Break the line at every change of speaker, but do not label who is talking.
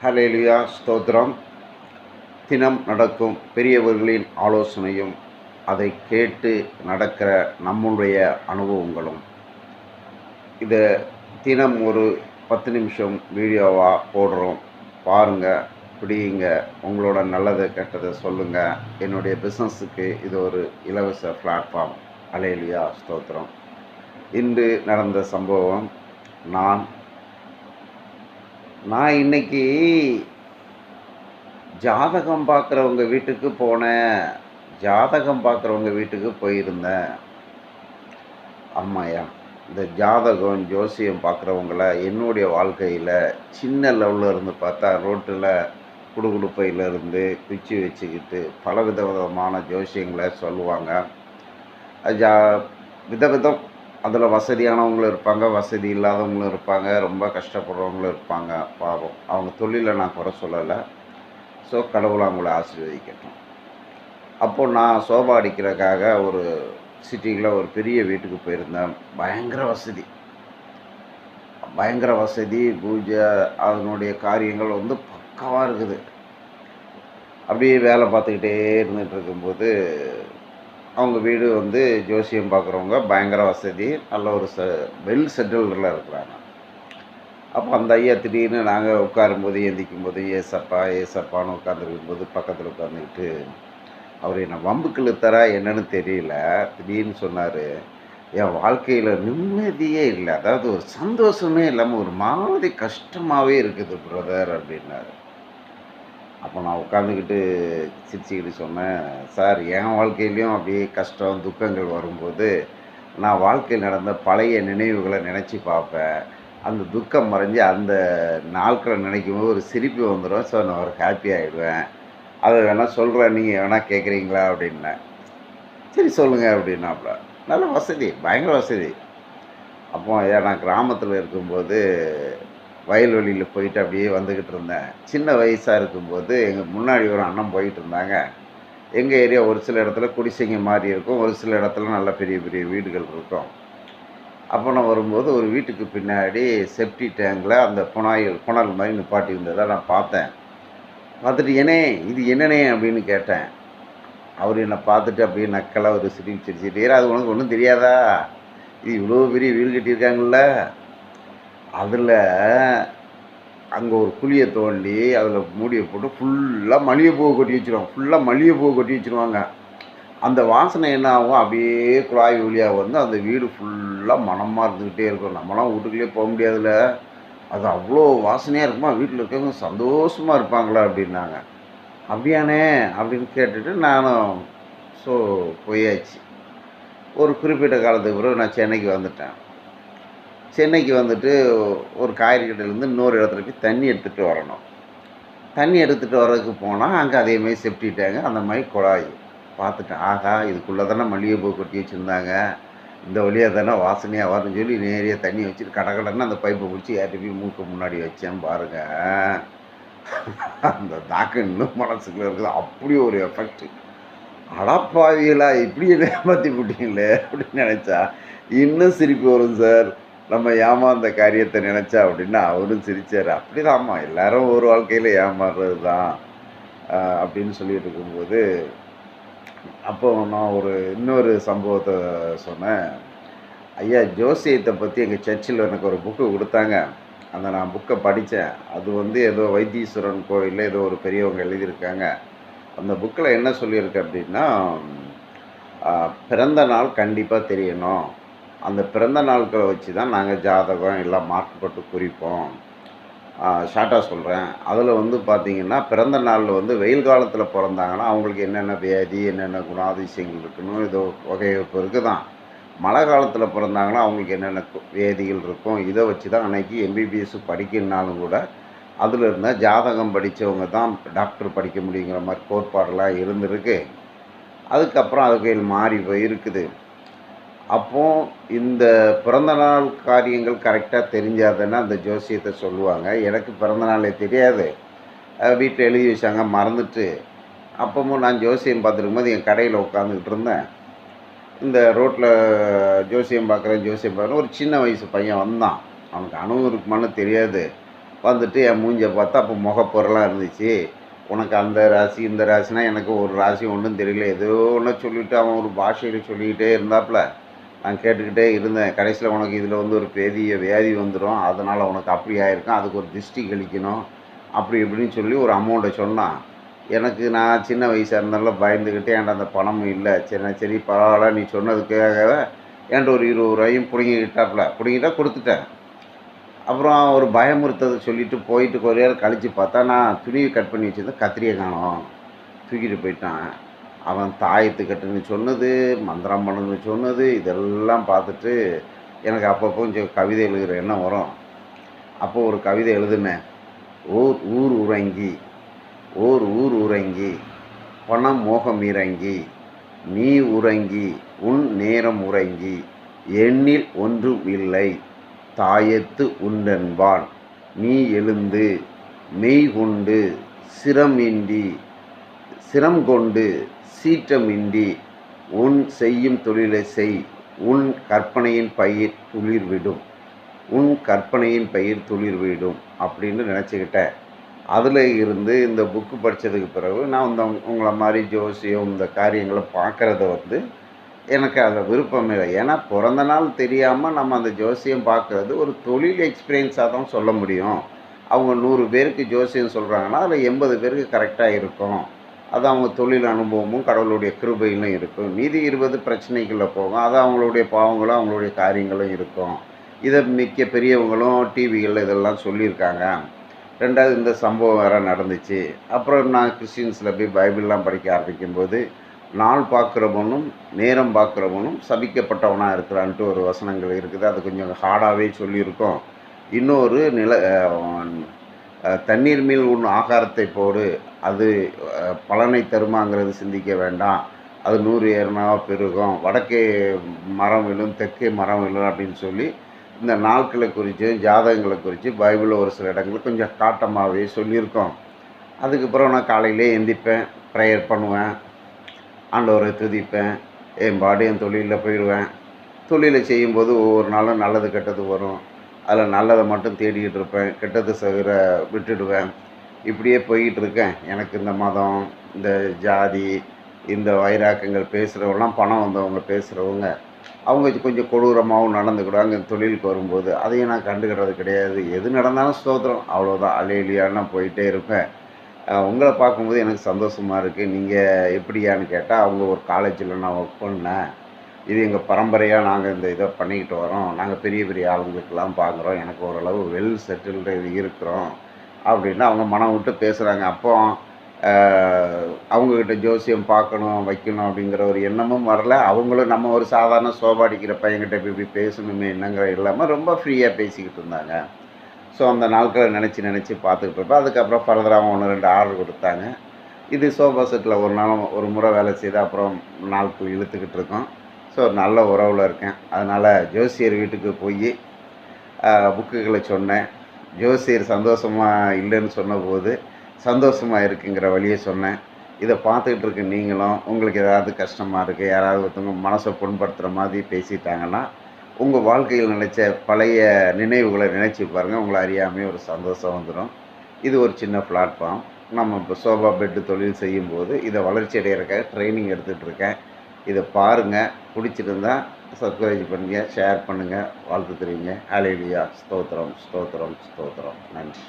Hallelujah ஸ்தோத்ரம் தினம் நடக்கும் பெரியவர்களின் ஆலோசனையும் அதை கேட்டு நடக்கிற நம்முடைய அனுபவங்களும். இதை தினம் ஒரு பத்து நிமிஷம் வீடியோவாக போடுறோம். பாருங்கள் பிடிங்க உங்களோட நல்லதை கெட்டதை சொல்லுங்கள் என்னுடைய பிஸ்னஸுக்கு இது ஒரு இலவச பிளாட்ஃபார்ம் அலேலியா ஸ்தோத்திரம். இன்று நடந்த சம்பவம் நான் நான் இன்னைக்கு ஜாதகம் பார்க்குறவங்க வீட்டுக்கு போனேன். ஜாதகம் பார்க்குறவங்க வீட்டுக்கு போயிருந்தேன். ஆமாயா இந்த ஜாதகம் ஜோசியம் பார்க்குறவங்கள என்னுடைய வாழ்க்கையில் சின்ன லெவலில் இருந்து பார்த்தா ரோட்டில் குடுகுடுப்பையிலேருந்து குச்சி வச்சுக்கிட்டு பல வித விதமான ஜோசியங்களை சொல்லுவாங்க. ஜா விதவிதம் அதில் வசதியானவங்களும் இருப்பாங்க வசதி இல்லாதவங்களும் இருப்பாங்க ரொம்ப கஷ்டப்படுறவங்களும் இருப்பாங்க. பாவம். அவங்க தொழிலை நான் குறை சொல்லலை. ஸோ கடவுளை அவங்கள ஆசீர்வதிக்கட்டும். அப்போது நான் சோபா அடிக்கிறதுக்காக ஒரு சிட்டியில் ஒரு பெரிய வீட்டுக்கு போயிருந்தேன். பயங்கர வசதி. பயங்கர வசதி பூஜை அதனுடைய காரியங்கள் வந்து பக்காவாக இருக்குது. அப்படியே வேலை பார்த்துக்கிட்டே இருந்துகிட்டு இருக்கும்போது அவங்க வீடு வந்து ஜோசியம் பார்க்குறவங்க பயங்கர வசதி நல்ல ஒரு ச வெல் செட்டில்டில் இருக்கிறாங்க. அப்போ அந்த ஐயா திடீர்னு நாங்கள் உட்காரும்போது எந்திக்கும் போது ஏசப்பா ஏசப்பான்னு உட்காந்துருக்கும் போது பக்கத்தில் உட்காந்துக்கிட்டு அவர் என்ன வம்புக்கு இழுத்தாரா என்னன்னு தெரியல. திடீர்னு சொன்னார் என் வாழ்க்கையில் நிம்மதியே இல்லை. அதாவது ஒரு சந்தோஷமே இல்லாமல் ஒரு மாதிரி கஷ்டமாகவே இருக்குது பிரதர் அப்படின்னாரு. அப்போ நான் உட்காந்துக்கிட்டு சிரிச்சுக்கிட்டு சொன்னேன் சார் என் வாழ்க்கையிலையும் அப்படியே கஷ்டம் துக்கங்கள் வரும்போது நான் வாழ்க்கையில் நடந்த பழைய நினைவுகளை நினச்சி பார்ப்பேன். அந்த துக்கம் மறைஞ்சு அந்த நாட்களை நினைக்கும் போது ஒரு சிரிப்பு வந்துடும். ஸோ நான் ஒரு ஹாப்பி ஆகிடுவேன் அதை வேணால் சொல்கிறேன் நீங்கள் வேணால் கேட்குறீங்களா அப்படின்னேன் சரி சொல்லுங்கள் அப்படின்னாப்புல நல்ல வசதி பயங்கர வசதி. அப்போ ஏன் நான் கிராமத்தில் இருக்கும்போது வயல்வெளியில் போயிட்டு அப்படியே வந்துக்கிட்டு இருந்தேன். சின்ன வயசாக இருக்கும்போது எங்கள் முன்னாடி ஒரு அண்ணன் போயிட்டு இருந்தாங்க. எங்கள் ஏரியா ஒரு சில இடத்துல குடிசைங்க மாதிரி இருக்கும். ஒரு சில இடத்துல நல்ல பெரிய பெரிய வீடுகள் இருக்கும். அப்போ நான் வரும்போது ஒரு வீட்டுக்கு பின்னாடி செப்டி டேங்கில் அந்த புனாயில் புனல் மாதிரி நிப்பாட்டி இருந்ததை நான் பார்த்தேன். பார்த்துட்டு என்னே இது என்னனே? அப்படின்னு கேட்டேன். அவர் என்னை பார்த்துட்டு அப்படியே நக்கலாக ஒரு சிரிப்பு சிரிச்சிட்டு அது உனக்கு ஒன்றும் தெரியாதா? இது இவ்வளோ பெரிய வீடு கட்டியிருக்காங்கல்ல? அதில் அங்கே ஒரு குழியை தோண்டி அதில் மூடியை போட்டு ஃபுல்லாக மல்லிகைப்பூவை கொட்டி வச்சுருவாங்க. ஃபுல்லாக மல்லிகைப்பூவை கொட்டி வச்சிருவாங்க. அந்த வாசனை என்ன ஆகும்? அப்படியே குழாய் வழியாக வந்து அந்த வீடு ஃபுல்லாக மனமாக இருந்துக்கிட்டே இருக்கும். நம்மளாம் வீட்டுக்குள்ளேயே போக முடியாதுல்ல. அது அவ்வளோ வாசனையாக இருக்குமா? வீட்டில் இருக்கவங்க சந்தோஷமாக இருப்பாங்களா அப்படின்னாங்க. அப்படியானே அப்படின்னு கேட்டுட்டு நானும் ஸோ போயாச்சு. ஒரு குறிப்பிட்ட காலத்துக்கு பிறகு நான் சென்னைக்கு வந்துட்டேன். சென்னைக்கு வந்துட்டு ஒரு காய்கறி கடையிலேருந்து இன்னொரு இடத்துல போய் தண்ணி எடுத்துகிட்டு வரணும். தண்ணி எடுத்துகிட்டு வர்றதுக்கு போனால் அங்கே அதேமாதிரி செப்டிட்டாங்க அந்த மாதிரி குழாய். பார்த்துட்டேன். ஆகா இதுக்குள்ளே தானே மல்லிகைப்பூ கொட்டி வச்சுருந்தாங்க. இந்த வழியாக தானே வாசனையாக வரும்னு சொல்லி நேரியாக தண்ணி வச்சுட்டு கடகடன்னு அந்த பைப்பை பிடிச்சி ஏற்றி போய் மூக்கு முன்னாடி வச்சேன் பாருங்க. அந்த தாக்கம் இன்னும் மனசுக்குள்ள இருக்குது. அப்படி ஒரு எஃபெக்ட் அடப்பாவிகளா இப்படி ஏமாற்றி விட்டீங்களே அப்படின்னு நினச்சா. இன்னும் சிரிப்பு வரும் சார் நம்ம ஏமாந்த காரியத்தை நினச்சா அப்படின்னா அவரும் சிரிச்சார். ஆமாம் எல்லாரும் ஒரு வாழ்க்கையில் ஏமாறுறது தான் அப்படின்னு சொல்லிட்டு இருக்கும்போது அப்போ நான் ஒரு இன்னொரு சம்பவத்தை சொன்னேன். ஐயா ஜோசியத்தை பற்றி எங்கள் சர்ச்சில் எனக்கு ஒரு புக்கு கொடுத்தாங்க. அந்த நான் புக்கை படித்தேன் அது வந்து ஏதோ வைத்தீஸ்வரன் கோயிலில் ஏதோ ஒரு பெரியவங்க எழுதியிருக்காங்க. அந்த புக்கில் என்ன சொல்லியிருக்கு அப்படின்னா பிறந்த நாள் கண்டிப்பாக தெரியணும். அந்த பிறந்த நாட்களை வச்சு தான் நாங்கள் ஜாதகம் எல்லாம் மார்க் போட்டு குறிப்போம். ஷார்ட்டாக சொல்கிறேன் அதில் வந்து பார்த்தீங்கன்னா பிறந்த நாளில் வந்து வெயில் காலத்தில் பிறந்தாங்கன்னா அவங்களுக்கு என்னென்ன வியாதி என்னென்ன குணாதிசயங்கள் இருக்குன்னு ஏதோ வகைவகுப்பு இருக்குது தான் மழை காலத்தில் பிறந்தாங்கன்னா அவங்களுக்கு என்னென்ன வியாதிகள் இருக்கும் இதை வச்சு தான் அன்றைக்கி எம்பிபிஎஸ் படிக்கணுனாலும் கூட அதில் இருந்தால் ஜாதகம் படித்தவங்க தான் டாக்டர் படிக்க முடியுங்கிற மாதிரி கோட்பாடெல்லாம் இருந்திருக்கு. அதுக்கப்புறம் அதுக்கு மாறி போய் அப்போது அப்போ இந்த பிறந்தநாள் காரியங்கள் கரெக்டாக தெரிஞ்சாதுன்னா அந்த ஜோசியத்தை சொல்லுவாங்க. எனக்கு பிறந்தநாளே தெரியாது. வீட்டில் எழுதி வச்சாங்க மறந்துட்டு. அப்பமும் நான் ஜோசியம் பார்த்துருக்கும்போது என் கடையில் உட்காந்துக்கிட்டு இருந்தேன். இந்த ரோட்டில் ஜோசியம் பார்க்குறேன் ஜோசியம் பார்க்குறேன் ஒரு சின்ன வயசு பையன் வந்தான். அவனுக்கு அணுவும் இருக்குமான்னு தெரியாது. வந்துட்டு என் மூஞ்சை பார்த்தா அப்போ முகப்பொருளாக இருந்துச்சு. உனக்கு அந்த ராசி இந்த ராசினா எனக்கு ஒரு ராசி ஒன்றும் தெரியல. ஏதோ ஒன்று சொல்லிவிட்டு அவன் ஒரு பாஷையில் சொல்லிக்கிட்டே இருந்தாப்புல. நான் கேட்டுக்கிட்டே இருந்தேன். கடைசியில் உனக்கு இதில் வந்து ஒரு பெரிய வியாதி வந்துடும் அதனால் உனக்கு அப்படி ஆயிருக்கும். அதுக்கு ஒரு திருஷ்டி கழிக்கணும். அப்படி இப்படின்னு சொல்லி ஒரு அமௌண்ட்டை சொன்னான். எனக்கு நான் சின்ன வயசாக இருந்தாலும் பயந்துக்கிட்டு என்கிட்ட அந்த பணமும் இல்லை. சரி சரி பரவாயில்ல நீ சொன்னதுக்காக என்கிட்ட ஒரு இருபது ரூபாயும் பிடுங்கிக்கிட்டாப்புல. பிடுங்கிட்டா கொடுத்துட்டேன். அப்புறம் ஒரு பயமுறுத்ததை சொல்லிவிட்டு போயிட்டு கொஞ்ச நேரம் கழித்து பார்த்தா நான் துணியை கட் பண்ணி வச்சிருந்தேன் கத்திரியை காணோம். தூக்கிட்டு போயிட்டான். அவன் தாயத்து கட்டுன்னு சொன்னது மந்திரம் பண்ணுன்னு சொன்னது இதெல்லாம் பார்த்துட்டு எனக்கு அப்பப்போ கொஞ்சம் கவிதை எழுதுகிற எண்ணம் வரும். அப்போ ஒரு கவிதை எழுதுனேன். ஓர் ஊர் உறங்கி ஓர் ஊர் உறங்கி பணம் மோகம் இறங்கி நீ உறங்கி உன் நேரம் உறங்கி எண்ணில் ஒன்றும் இல்லை தாயத்து உண்டென்பான். நீ எழுந்து மெய் கொண்டு சிரமின்றி சிரம் கொண்டு சீற்றமின்றி உன் செய்யும் தொழிலை செய் உன் கற்பனையின் பயிர் துளிர்விடும் உன் கற்பனையின் பயிர் துளிர்விடும் அப்படின்னு நினச்சிக்கிட்டேன். அதில் இருந்து இந்த புக்கு படித்ததுக்கு பிறகு நான் இந்த உங்களை மாதிரி ஜோசியம் இந்த காரியங்களை பார்க்குறத வந்து எனக்கு அதில் விருப்பம் இல்லை. ஏன்னா பிறந்த நாள் தெரியாமல் நம்ம அந்த ஜோசியம் பார்க்குறது ஒரு தொழில் எக்ஸ்பீரியன்ஸாக தான் சொல்ல முடியும். அவங்க நூறு பேருக்கு ஜோசியம் சொல்கிறாங்கன்னா அதில் எண்பது பேருக்கு கரெக்டாக இருக்கும். அது அவங்க தொழில் அனுபவமும் கடவுளுடைய கிருபையிலும் இருக்கும். மீதி இருபது பிரச்சனைகளில் போகும். அது அவங்களுடைய பாவங்களும் அவங்களுடைய காரியங்களும் இருக்கும். இதை மிக்க பெரியவங்களும் டிவிகளில் இதெல்லாம் சொல்லியிருக்காங்க. ரெண்டாவது இந்த சம்பவம் வேறு நடந்துச்சு. அப்புறம் நான் கிறிஸ்டின்ஸில் போய் பைபிள்லாம் படிக்க ஆரம்பிக்கும்போது நாள் பார்க்குறவனும் நேரம் பார்க்குறவனும் சபிக்கப்பட்டவனாக இருக்கிறான்ட்டு ஒரு வசனங்கள் இருக்குது. அது கொஞ்சம் ஹார்டாகவே சொல்லியிருக்கோம். இன்னொரு நில தண்ணீர் மேல் உன் ஆகாரத்தை போடு. அது பலனை தருமாங்கிறது சிந்திக்க வேண்டாம். அது நூறு ஏறுனாவா பெருகும். வடக்கே மரம் விழும் தெற்கே மரம் விழும் அப்படின்னு சொல்லி இந்த நாட்களை குறித்து ஜாதகங்களை குறித்து பைபிளில் ஒரு சில இடங்கள் கொஞ்சம் காட்டமாகவே சொல்லியிருக்கோம். அதுக்கப்புறம் நான் காலையிலே எந்திப்பேன் ப்ரேயர் பண்ணுவேன் ஆண்டவரை துதிப்பேன் என் பாடு என் தொழிலில் போயிடுவேன். தொழிலை செய்யும்போது ஒவ்வொரு நாளும் நல்லது கெட்டது வரும். அதில் நல்லதை மட்டும் தேடிக்கிட்டு இருப்பேன் கெட்டது சகிற விட்டுடுவேன். இப்படியே போய்கிட்டு இருக்கேன். எனக்கு இந்த மதம் இந்த ஜாதி இந்த வைராக்கங்கள் பேசுகிறவங்களாம் பணம் வந்தவங்க பேசுகிறவங்க அவங்க கொஞ்சம் கொடூரமாகவும் நடந்துக்கிடுவாங்க. தொழிலுக்கு வரும்போது அதையும் நான் கண்டுக்கிறது கிடையாது. எது நடந்தாலும் ஸ்தோத்திரம். அவ்வளோதான் அலையிலியான்னு நான் போயிட்டே இருப்பேன். உங்களை பார்க்கும்போது எனக்கு சந்தோஷமாக இருக்குது நீங்கள் எப்படியான்னு கேட்டால் அவங்க ஒரு காலேஜில் நான் ஒர்க் பண்ணேன். இது எங்கள் பரம்பரையாக நாங்கள் இந்த இதை பண்ணிக்கிட்டு வரோம். நாங்கள் பெரிய பெரிய ஆளுங்களுக்கெல்லாம் பார்க்குறோம் எனக்கு ஓரளவு வெல் செட்டில்டு இருக்கிறோம் அப்படின்னு அவங்க மனம் விட்டு பேசுகிறாங்க அப்போ அவங்கக்கிட்ட ஜோசியம் பார்க்கணும் வைக்கணும் அப்படிங்கிற ஒரு எண்ணமும் வரல. அவங்களும் நம்ம ஒரு சாதாரண சோபாடிக்கிற பையன்கிட்ட இப்படி இப்படி பேசணுமே என்னங்கிற இல்லாமல் ரொம்ப ஃப்ரீயாக பேசிக்கிட்டு இருந்தாங்க. ஸோ அந்த நாட்களை நினச்சி நினச்சி பார்த்துக்கிட்டு இருப்பேன். அதுக்கப்புறம் ஃபர்தராக ஒன்று ரெண்டு ஆர்டர் கொடுத்தாங்க. இது சோஃபா செட்டில் ஒரு நாள் ஒரு முறை வேலை செய்து அப்புறம் நாட்கள் இழுத்துக்கிட்டு இருக்கோம். ஸோ நல்ல உறவில் இருக்கேன். அதனால் ஜோசியர் வீட்டுக்கு போய் புக்குகளை சொன்னேன். ஜோசியர் சந்தோஷமாக இல்லைன்னு சொன்னபோது சந்தோஷமாக இருக்குங்கிற வழியை சொன்னேன். இதை பார்த்துக்கிட்டு இருக்க நீங்களும் உங்களுக்கு ஏதாவது கஷ்டமாக இருக்குது யாராவது ஒருத்தவங்க மனசை புண்படுத்துகிற மாதிரி பேசிட்டாங்கன்னா உங்கள் வாழ்க்கையில் நினச்ச பழைய நினைவுகளை நினச்சி பாருங்கள் உங்களை அறியாமே ஒரு சந்தோஷம் வந்துடும் இது ஒரு சின்ன பிளாட்ஃபார்ம் நம்ம இப்போ சோபா பெட்டு தொழில் செய்யும்போது இதை வளர்ச்சி அடையிறக்காக ட்ரைனிங் எடுத்துகிட்டு இருக்கேன். இதை பாருங்கள் பிடிச்சிருந்தா சப்ஸ்கிரைப் பண்ணுங்கள் ஷேர் பண்ணுங்கள் வாழ்த்து தெரிவிங்க. அலையிலியா ஸ்தோத்திரம் ஸ்தோத்திரம் ஸ்தோத்திரம். நன்றி.